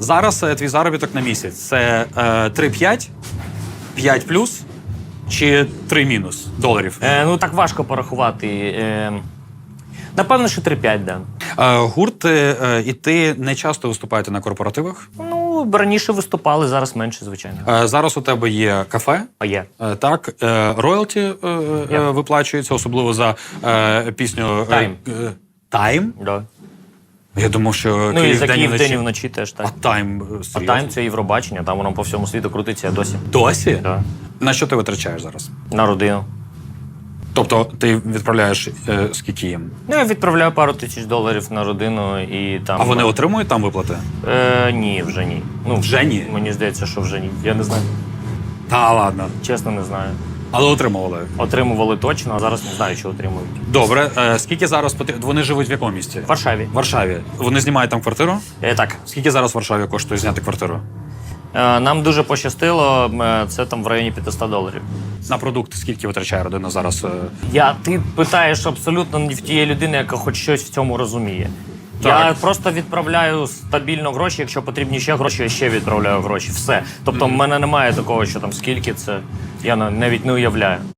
Зараз е, твій заробіток на місяць це е, 3-5, 5 плюс чи 3 мінус доларів. Е, ну так важко порахувати. Е, напевно, що 3-5, да. Е, гурти е, і ти не часто виступаєте на корпоративах. Ну, раніше виступали, зараз менше, звичайно. Е, зараз у тебе є кафе. А є. Е, Так, е, роялті е, е, виплачується, особливо за е, пісню е, Time. е, Time. Да. Я думав, що Ну і Київ за день і Київ вночі. день і вночі теж так. А тайм е, А серйозно? тайм це Євробачення, там воно по всьому світу крутиться досі. досі? Да. На що ти витрачаєш зараз? На родину. Тобто ти відправляєш е, скільки їм? Ну, я відправляю пару тисяч доларів на родину і там. А вони отримують там виплати? Е, ні, вже ні. Ну, Вже ні? Мені здається, що вже ні. Я не знаю. Та ладно. Чесно, не знаю. Але отримували. Отримували точно, а зараз не знаю, чи отримують. Добре. Е, скільки зараз потрібно? Вони живуть в якому місті? В Варшаві. В Варшаві. Вони знімають там квартиру? Е, так. Скільки зараз в Варшаві коштує зняти квартиру? Е, нам дуже пощастило, е, це там в районі 500 доларів. На продукти скільки витрачає родина зараз? е? Я ти питаєш абсолютно не в тієї людини, яка хоч щось в цьому розуміє. Так. Я просто відправляю стабільно гроші. Якщо потрібні ще гроші, я ще відправляю гроші. Все. Тобто, в мене немає такого, що там скільки це. Я на- навіть не уявляю.